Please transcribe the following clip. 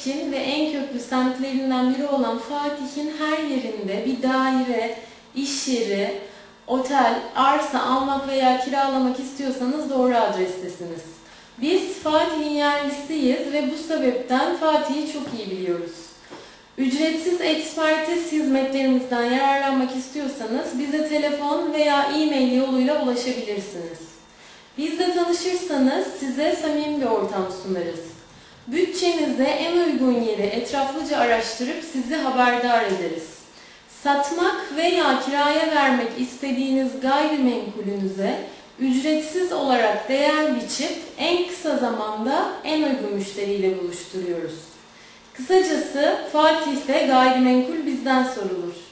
için ve en köklü semtlerinden biri olan Fatih'in her yerinde bir daire, iş yeri, otel, arsa almak veya kiralamak istiyorsanız doğru adrestesiniz. Biz Fatih'in yerlisiyiz ve bu sebepten Fatih'i çok iyi biliyoruz. Ücretsiz ekspertiz hizmetlerimizden yararlanmak istiyorsanız bize telefon veya e-mail yoluyla ulaşabilirsiniz. Bizle tanışırsanız size samimi bir ortam sunarız. Bütçenize en uygun yeri etraflıca araştırıp sizi haberdar ederiz. Satmak veya kiraya vermek istediğiniz gayrimenkulünüze ücretsiz olarak değer biçip en kısa zamanda en uygun müşteriyle buluşturuyoruz. Kısacası Fatih'te gayrimenkul bizden sorulur.